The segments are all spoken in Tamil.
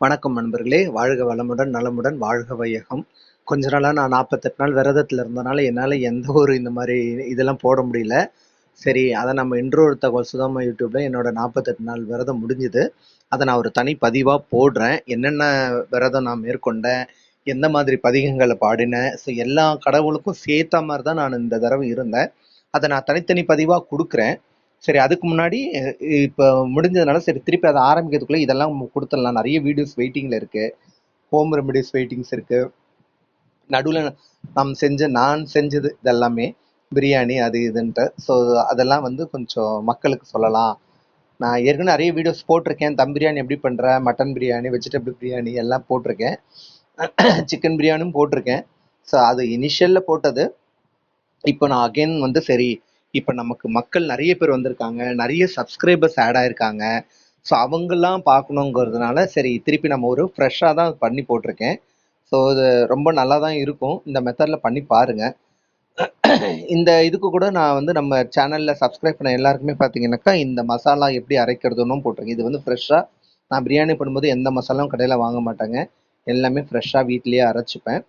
வணக்கம் நண்பர்களே. வாழ்க வளமுடன் நலமுடன் வாழ்க வையகம். கொஞ்ச நாளாக நான் நாற்பத்தெட்டு நாள் விரதத்தில் இருந்தனால என்னால் எந்த ஒரு இந்த மாதிரி இதெல்லாம் போட முடியல. சரி அதை நம்ம இன்றொரு தகவல் சுதாமா யூடியூப்ல என்னோட நாற்பத்தெட்டு நாள் விரதம் முடிஞ்சுது. அதை நான் ஒரு தனி பதிவாக போடுறேன். என்னென்ன விரதம் நான் மேற்கொண்டேன் எந்த மாதிரி பதிகங்களை பாடினேன் ஸோ எல்லா கடவுளுக்கும் சேர்த்த மாதிரி தான் நான் இந்த தடவை இருந்தேன். அதை நான் தனித்தனி பதிவாக கொடுக்குறேன். சரி அதுக்கு முன்னாடி இப்போ முடிஞ்சதுனால சரி திருப்பி அதை ஆரம்பிக்கிறதுக்குள்ள இதெல்லாம் கொடுத்துடலாம். நிறைய வீடியோஸ் வெயிட்டிங்கில் இருக்கு. ஹோம் ரெமடிஸ் வெயிட்டிங்ஸ் இருக்கு. நடுவில் நாம் செஞ்ச நான் செஞ்சது இதெல்லாமே பிரியாணி அது இதுன்ட்டு. ஸோ அதெல்லாம் வந்து கொஞ்சம் மக்களுக்கு சொல்லலாம். நான் ஏற்கனவே நிறைய வீடியோஸ் போட்டிருக்கேன். தம் பிரியாணி எப்படி பண்ணுறேன் மட்டன் பிரியாணி வெஜிடபிள் பிரியாணி எல்லாம் போட்டிருக்கேன். சிக்கன் பிரியாணியும் போட்டிருக்கேன். ஸோ அது இனிஷியலில் போட்டது. இப்போ நான் அகைன் வந்து சரி இப்போ நமக்கு மக்கள் நிறைய பேர் வந்திருக்காங்க நிறைய சப்ஸ்கிரைபர்ஸ் ஆட் ஆயிருக்காங்க. ஸோ அவங்கெல்லாம் பார்க்கணுங்கிறதுனால சரி திருப்பி நம்ம ஒரு ஃப்ரெஷ்ஷாக தான் பண்ணி போட்டிருக்கேன். ஸோ இது ரொம்ப நல்லா தான் இருக்கும். இந்த மெத்தடில் பண்ணி பாருங்க. இந்த இதுக்கு கூட நான் வந்து நம்ம சேனலில் சப்ஸ்கிரைப் பண்ண எல்லாருக்குமே பார்த்தீங்கன்னாக்கா இந்த மசாலா எப்படி அரைக்கிறதுன்னு போட்டிருக்கேன். இது வந்து ஃப்ரெஷ்ஷாக நான் பிரியாணி பண்ணும்போது எந்த மசாலாவும் கடையில் வாங்க மாட்டாங்க. எல்லாமே ஃப்ரெஷ்ஷாக வீட்லேயே அரைச்சிப்பேன்.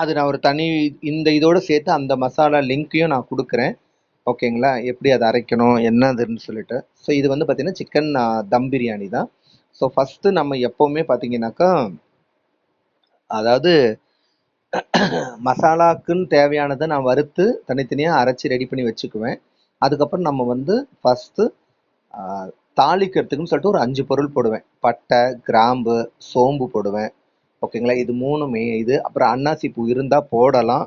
அது நான் ஒரு தனி இந்த இதோடு சேர்த்து அந்த மசாலா லிங்க்கையும் நான் கொடுக்குறேன். ஓகேங்களா? எப்படி அதை அரைக்கணும் என்னதுன்னு சொல்லிட்டு. ஸோ இது வந்து பார்த்திங்கன்னா சிக்கன் தம் பிரியாணி தான். ஸோ ஃபஸ்ட்டு நம்ம எப்போவுமே பார்த்தீங்கன்னாக்கா அதாவது மசாலாக்குன்னு தேவையானதை நான் வறுத்து தனித்தனியாக அரைச்சி ரெடி பண்ணி வச்சுக்குவேன். அதுக்கப்புறம் நம்ம வந்து ஃபஸ்ட்டு தாளிக்கிறதுக்குன்னு சொல்லிட்டு ஒரு அஞ்சு பொருள் போடுவேன். பட்டை கிராம்பு சோம்பு போடுவேன். ஓகேங்களா? இது மூணுமே இது அப்புறம் அன்னாசி பூ இருந்தால் போடலாம்.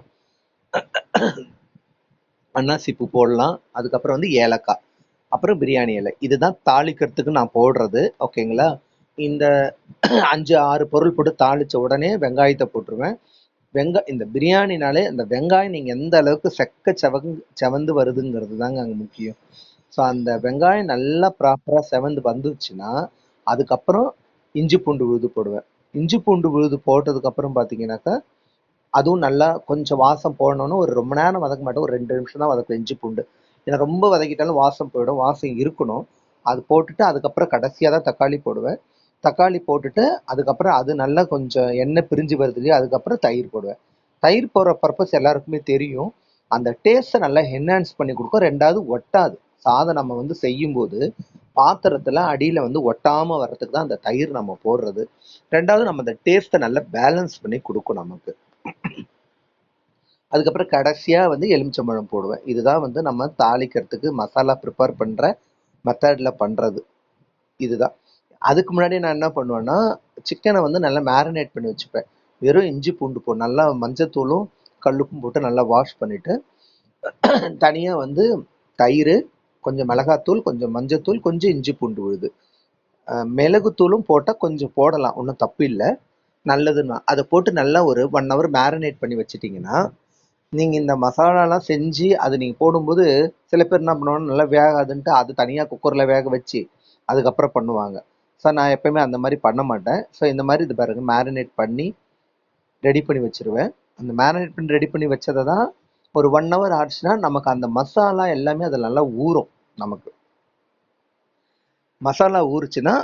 அன்னாசி பூ போடலாம். அதுக்கப்புறம் வந்து ஏலக்காய். அப்புறம் பிரியாணி இலை. இதுதான் தாளிக்கிறதுக்கு நான் போடுறது. ஓகேங்களா? இந்த அஞ்சு ஆறு பொருள் போட்டு தாளிச்ச உடனே வெங்காயத்தை போட்டுருவேன். வெங்காய இந்த பிரியாணினாலே அந்த வெங்காயம் நீங்கள் எந்த அளவுக்கு செக்க செவங் செவந்து வருதுங்கிறது தாங்க அங்கே முக்கியம். ஸோ அந்த வெங்காயம் நல்லா ப்ராப்பராக செவந்து வந்துச்சுன்னா அதுக்கப்புறம் இஞ்சி பூண்டு உழுது போடுவேன். இஞ்சி பூண்டு விழுது போட்டதுக்கப்புறம் பார்த்தீங்கன்னாக்கா அதுவும் நல்லா கொஞ்சம் வாசம் போடணும்னு ஒரு ரொம்ப நேரம் வதக்க மாட்டோம். ஒரு ரெண்டு நிமிஷம் தான் வதக்கும் இஞ்சி பூண்டு. ஏன்னா ரொம்ப வதக்கிட்டாலும் வாசம் போயிடும். வாசம் இருக்கணும். அது போட்டுட்டு அதுக்கப்புறம் கடைசியாக தான் தக்காளி போடுவேன். தக்காளி போட்டுட்டு அதுக்கப்புறம் அது நல்லா கொஞ்சம் எண்ணெய் பிரிஞ்சு வருது இல்லையா அதுக்கப்புறம் தயிர் போடுவேன். தயிர் போடுற பர்பஸ் எல்லாருக்குமே தெரியும். அந்த டேஸ்ட்டை நல்லா என்ஹான்ஸ் பண்ணி கொடுக்கும். ரெண்டாவது ஒட்டாது. சாதம் நம்ம வந்து செய்யும்போது பாத்திரத்தில் அடியில் வந்து ஒட்டாமல் வர்றதுக்கு தான் அந்த தயிர் நம்ம போடுறது. ரெண்டாவது நம்ம அந்த டேஸ்ட்டை நல்லா பேலன்ஸ் பண்ணி கொடுக்கும் நமக்கு. அதுக்கப்புறம் கடைசியாக வந்து எலுமிச்சம்பழம் போடுவேன். இதுதான் வந்து நம்ம தாளிக்கிறதுக்கு மசாலா ப்ரிப்பேர் பண்ணுற மெத்தடில் பண்ணுறது இதுதான். அதுக்கு முன்னாடி நான் என்ன பண்ணுவேன்னா சிக்கனை வந்து நல்லா மேரினேட் பண்ணி வச்சுப்பேன். வெறும் இஞ்சி பூண்டு போ நல்லா மஞ்சத்தூளும் கல்லுப்பும் போட்டு நல்லா வாஷ் பண்ணிவிட்டு தனியாக வந்து தயிர் கொஞ்சம் மிளகாத்தூள் கொஞ்சம் மஞ்சத்தூள் கொஞ்சம் இஞ்சி பூண்டு விழுது. மிளகுத்தூளும் போட்டால் கொஞ்சம் போடலாம் ஒன்றும் தப்பு இல்லை. நல்லதுன்னா அதை போட்டு நல்லா ஒரு ஒன் ஹவர் மேரினேட் பண்ணி வச்சிட்டிங்கன்னா நீங்கள் இந்த மசாலாலாம் செஞ்சு அது நீங்கள் போடும்போது சில பேர் என்ன பண்ணுவாங்க நல்லா வேகாதுன்ட்டு அது தனியாக குக்கரில் வேக வச்சு அதுக்கப்புறம் பண்ணுவாங்க. ஸோ நான் எப்பயுமே அந்த மாதிரி பண்ண மாட்டேன். ஸோ இந்த மாதிரி இது பாருங்கள் மேரினேட் பண்ணி ரெடி பண்ணி வச்சிருவேன். அந்த மேரினேட் பண்ணி ரெடி பண்ணி வச்சதை தான் ஒரு ஒன் ஹவர் ஆச்சுன்னா நமக்கு அந்த மசாலா எல்லாமே அதில் நல்லா ஊறும் நமக்கு. மசாலா ஊறுச்சுன்னா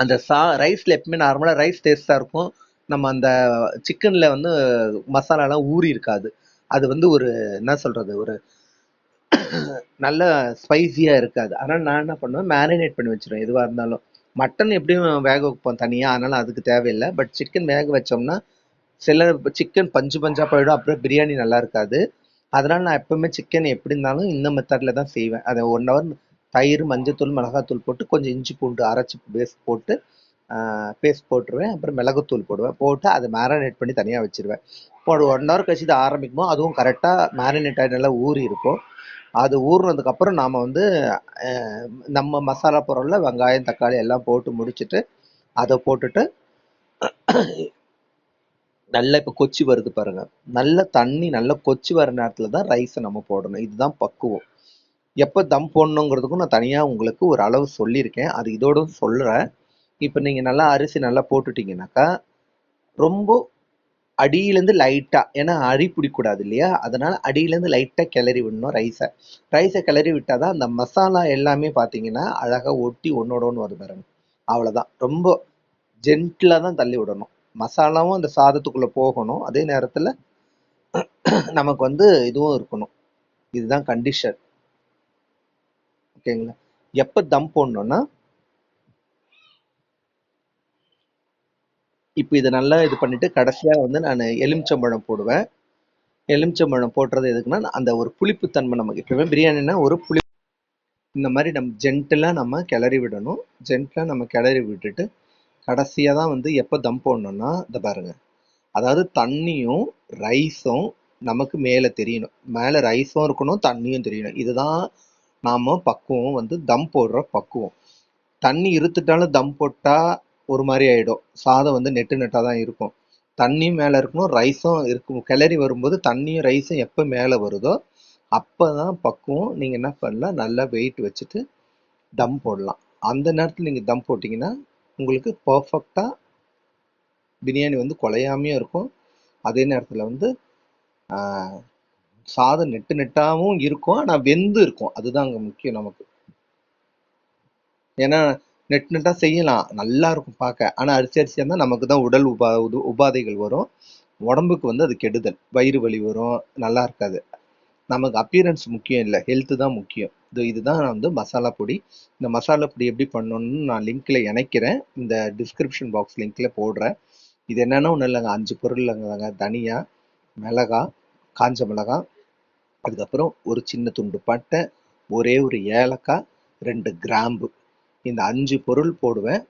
அந்த சா ரைஸில் எப்பவுமே நார்மலாக ரைஸ் டேஸ்ட்டாக இருக்கும். நம்ம அந்த சிக்கனில் வந்து மசாலாலாம் ஊறி இருக்காது. அது வந்து ஒரு என்ன சொல்கிறது ஒரு நல்ல ஸ்பைசியாக இருக்காது. அதனால் நான் என்ன பண்ணுவேன் மேரினேட் பண்ணி வச்சிருவேன் எதுவாக இருந்தாலும். மட்டன் எப்படியும் வேக வைப்போம் தனியாக அதனால் அதுக்கு தேவையில்லை. பட் சிக்கன் வேக வச்சோம்னா சில சிக்கன் பஞ்சு பஞ்சாக போயிடும். அப்புறம் பிரியாணி நல்லா இருக்காது. அதனால் நான் எப்பவுமே சிக்கன் எப்படி இருந்தாலும் இந்த மெத்தடில் தான் செய்வேன். அதை ஒன் ஹவர் தயிர் மஞ்சத்தூள் மிளகாத்தூள் போட்டு கொஞ்சம் இஞ்சி பூண்டு அரைச்சி பேஸ்ட் போட்டு பேஸ்ட் போட்டுருவேன். அப்புறம் மிளகுத்தூள் போடுவேன். போட்டு அதை மேரினேட் பண்ணி தனியாக வச்சிருவேன். ஒரு ஒன் ஹவர் கழிச்சு இது ஆரம்பிக்குமோ அதுவும் கரெக்டாக மேரினேட் ஆகி நல்லா ஊறி இருக்கும். அது ஊறினதுக்கப்புறம் நாம் வந்து நம்ம மசாலா பொருளில் வெங்காயம் தக்காளி எல்லாம் போட்டு முடிச்சுட்டு அதை போட்டுட்டு நல்லா இப்போ கொச்சி வருது பாருங்க. நல்ல தண்ணி நல்லா கொச்சி வர நேரத்தில் தான் ரைஸை நம்ம போடணும். இதுதான் பக்குவம். எப்போ தம் போடணுங்கிறதுக்கும் நான் தனியாக உங்களுக்கு ஒரு அளவு சொல்லியிருக்கேன். அது இதோட சொல்கிறேன் இப்போ நீங்கள் நல்லா அரிசி நல்லா போட்டுட்டீங்கன்னாக்கா ரொம்ப அடியிலேருந்து லைட்டாக ஏன்னா அடி பிடிக்கூடாது இல்லையா? அதனால் அடியிலேருந்து லைட்டாக கிளறி விடணும் ரைஸை ரைஸை கிளறி விட்டால் தான் அந்த மசாலா எல்லாமே பார்த்தீங்கன்னா அழகாக ஒட்டி ஒன்றோட ஒன்று வருது பாருங்க. அவ்வளோதான் ரொம்ப ஜென்டிலாக தான் தள்ளி விடணும். மசாலாவும் அந்த சாதத்துக்குள்ளே போகணும். அதே நேரத்தில் நமக்கு வந்து இதுவும் இருக்கணும். இதுதான் கண்டிஷன் ஓகேங்களா? எப்போ தம் போடணும்னா இப்போ இதை நல்லா இது பண்ணிட்டு கடைசியாக வந்து நான் எலுமிச்சம்பழம் போடுவேன். எலுமிச்சம்பழம் போடுறது எதுக்குன்னா அந்த ஒரு புளிப்புத்தன்மை நமக்கு எப்பவுமே பிரியாணினா ஒரு புளி இந்த மாதிரி நம்ம ஜென்டலாக நம்ம கிளறி விடணும். ஜென்டலாக நம்ம கிளறி விட்டுட்டு கடைசியாக தான் வந்து எப்போ தம் போடணும்னா இந்த பாருங்க. அதாவது தண்ணியும் ரைஸும் நமக்கு மேலே தெரியணும். மேலே ரைஸும் இருக்கணும் தண்ணியும் தெரியணும். இதுதான் நாம் பக்குவம் வந்து தம் போடுற பக்குவம். தண்ணி இருத்துட்டாலும் தம் போட்டால் ஒரு மாதிரி ஆகிடும் சாதம் வந்து நெட்டு நெட்டாக தான் இருக்கும். தண்ணியும் மேலே இருக்கணும் ரைஸும் இருக்கும். கிளறி வரும்போது தண்ணியும் ரைஸும் எப்போ மேலே வருதோ அப்போ தான் பக்குவம் நீங்கள் என்ன பண்ணலாம் நல்லா வெயிட் வச்சுட்டு தம் போடலாம். அந்த நேரத்தில் நீங்கள் தம் போட்டிங்கன்னா உங்களுக்கு பர்ஃபெக்டாக பிரியாணி வந்து குலையாமையும் இருக்கும். அதே நேரத்தில் வந்து சாதம் நெட்டு நெட்டாகவும் இருக்கும் ஆனால் வெந்து இருக்கும். அதுதான் அங்கே முக்கியம் நமக்கு. ஏன்னா நெட் நெட்டாக செய்யலாம். நல்லா இருக்கும் பார்க்க. ஆனால் அரிசி அரிசியாக இருந்தால் நமக்கு தான் உடல் உபா உது- உபாதைகள் வரும். உடம்புக்கு வந்து அது கெடுதல். வயிறு வலி வரும். நல்லா இருக்காது. நமக்கு அப்பியரன்ஸ் முக்கியம் இல்லை. ஹெல்த்து தான் முக்கியம். இதுதான் நான் வந்து மசாலா பொடி. இந்த மசாலா பொடி எப்படி பண்ணணும்னு நான் லிங்க்கில் இணைக்கிறேன். இந்த டிஸ்கிரிப்ஷன் பாக்ஸ் லிங்க்கில் போடுறேன். இது என்னென்னா ஒன்றும் இல்லைங்க. அஞ்சு பொருள் இல்லைங்க. தனியா மிளகா காஞ்ச மிளகா அதுக்கப்புறம் ஒரு சின்ன துண்டு பட்டை ஒரே ஒரு ஏலக்காய் ரெண்டு கிராம்பு. இந்த அஞ்சு பொருள் போடுவேன்.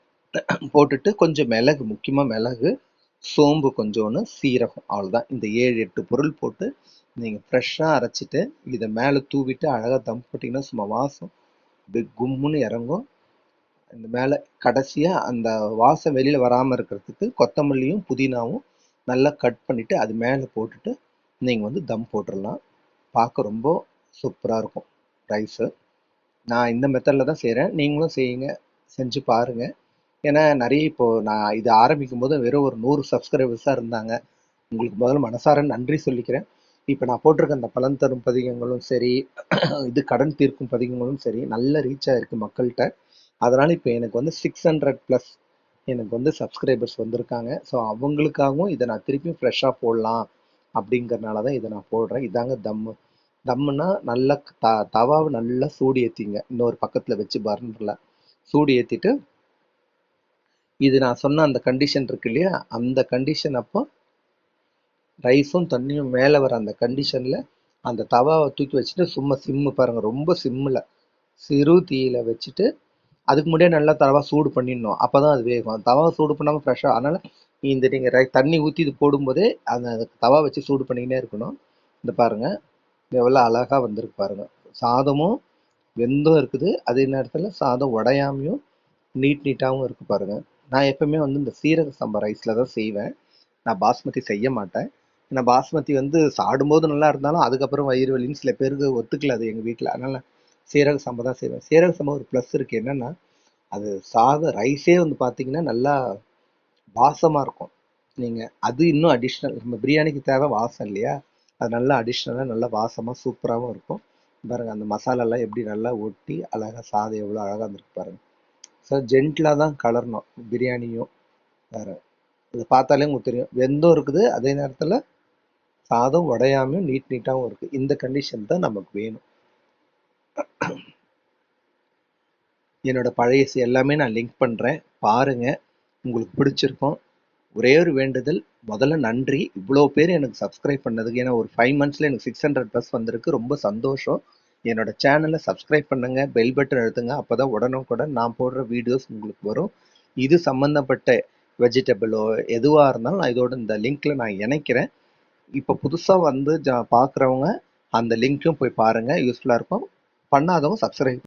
போட்டுட்டு கொஞ்சம் மிளகு முக்கியமாக மிளகு சோம்பு கொஞ்சோன்னு சீரகம் அவ்வளோதான் இந்த ஏழு எட்டு பொருள் போட்டு நீங்கள் ஃப்ரெஷ்ஷாக அரைச்சிட்டு இதை மேலே தூவிட்டு அழகாக தம் போட்டிங்கன்னா சும்மா வாசம் அப்படியே கும்முன்னு இறங்கும். இந்த மேலே கடைசியாக அந்த வாசம் வெளியில் வராமல் இருக்கிறதுக்கு கொத்தமல்லியும் புதினாவும் நல்லா கட் பண்ணிவிட்டு அது மேலே போட்டுட்டு நீங்கள் வந்து தம் போட்டுடலாம். பார்க்க ரொம்ப சூப்பராக இருக்கும். ரைஸு நான் இந்த மெத்தடில் தான் செய்கிறேன் நீங்களும் செய்யுங்க. செஞ்சு பாருங்கள் ஏன்னா நிறைய இப்போது நான் இது ஆரம்பிக்கும் போது வெறும் ஒரு நூறு சப்ஸ்கிரைபர்ஸாக இருந்தாங்க. உங்களுக்கு முதல்ல மனசார நன்றி சொல்லிக்கிறேன். இப்போ நான் போட்டிருக்க அந்த பலன் தரும் பதிகங்களும் சரி இது கடன் தீர்க்கும் பதிகங்களும் சரி நல்ல ரீச் இருக்குது மக்கள்கிட்ட. அதனால் இப்போ எனக்கு வந்து சிக்ஸ் ஹண்ட்ரட் ப்ளஸ் எனக்கு வந்து சப்ஸ்கிரைபர்ஸ் வந்திருக்காங்க. ஸோ அவங்களுக்காகவும் இதை நான் திருப்பியும் ஃப்ரெஷ்ஷாக போடலாம் அப்படிங்கிறனால தான் இதை நான் போடுறேன். இதாங்க தம்மு தம்முன்னா நல்லா த தவாவை நல்லா சூடு ஏற்றிங்க இன்னொரு பக்கத்தில் வச்சு பர்னரில் சூடு ஏற்றிட்டு இது நான் சொன்ன அந்த கண்டிஷன் இருக்கு இல்லையா? அந்த கண்டிஷன் அப்போ ரைஸும் தண்ணியும் மேலே வர அந்த கண்டிஷனில் அந்த தவாவை தூக்கி வச்சுட்டு சும்மா சிம்மு பாருங்கள் ரொம்ப சிம்மில் சிறு தீயில வச்சுட்டு அதுக்கு முன்னாடியே நல்லா தவா சூடு பண்ணிடணும். அப்போ தான் அது வேகும். தவா சூடு பண்ணாமல் ஃப்ரெஷ்ஷாக அதனால் இந்த நீங்கள் ரை தண்ணி ஊற்றி இது போடும்போதே அந்த தவா வச்சு சூடு பண்ணிக்கினே இருக்கணும். இந்த பாருங்கள் எவ்வளோ அழகாக வந்திருக்கு பாருங்கள் சாதமும் வெந்தும் இருக்குது. அதே நேரத்தில் சாதம் உடையாமையும் நீட் நீட்டாகவும் இருக்குது பாருங்கள் நான் எப்பவுமே வந்து இந்த சீரக சம்பா ரைஸில் தான் செய்வேன். நான் பாஸ்மதி செய்ய மாட்டேன். ஏன்னா பாஸ்மதி வந்து சாடும்போது நல்லா இருந்தாலும் அதுக்கப்புறம் வயிறு வலின்னு சில பேருக்கு ஒத்துக்கல அது எங்கள் வீட்டில் அதனால சீரக சம்பா தான் செய்வேன். சீரக சம்பா ஒரு ப்ளஸ் இருக்குது என்னென்னா அது சாதம் ரைஸே வந்து பார்த்தீங்கன்னா நல்லா வாசமாக இருக்கும். நீங்கள் அது இன்னும் அடிஷ்னல் நம்ம பிரியாணிக்கு தேவை வாசம் இல்லையா? அது நல்லா அடிஷ்னலாக நல்லா வாசமாக சூப்பராகவும் இருக்கும். பாருங்கள் அந்த மசாலாலாம் எப்படி நல்லா ஒட்டி அழகாக சாதம் எவ்வளோ அழகாக இருந்திருக்கு பாருங்கள் ஸோ ஜென்டிலாக தான் கலரணும். பிரியாணியும் வேறு இது பார்த்தாலே உங்களுக்கு தெரியும். வெந்தும் இருக்குது அதே நேரத்தில் சாதம் உடையாமையும் நீட் நீட்டாகவும் இருக்குது இந்த கண்டிஷன் தான் நமக்கு வேணும். என்னோட பழைய எல்லாமே நான் லிங்க் பண்ணுறேன் பாருங்க. உங்களுக்கு பிடிச்சிருக்கும். ஒரே ஒரு வேண்டுதல். முதல்ல நன்றி. இவ்வளோ பேர் எனக்கு சப்ஸ்கிரைப் பண்ணதுக்கு ஏன்னா ஒரு ஃபைவ் மந்த்ஸில் எனக்கு சிக்ஸ் ஹண்ட்ரட் ப்ளஸ் வந்திருக்கு. ரொம்ப சந்தோஷம். என்னோட சேனலை சப்ஸ்கிரைப் பண்ணுங்க. பெல் பட்டன் எழுத்துங்க அப்போ தான் உடனுக்குடன் நான் போடுற வீடியோஸ் உங்களுக்கு வரும். இது சம்மந்தப்பட்ட வெஜிடபிளோ எதுவாக இருந்தாலும் நான் இதோட இந்த லிங்க்ல நான் இணைக்கிறேன். இப்போ புதுசாக வந்து ஜா பார்க்குறவங்க அந்த லிங்க்கும் போய் பாருங்கள் யூஸ்ஃபுல்லாக இருக்கும். பண்ணாதவங்க சப்ஸ்கிரைப்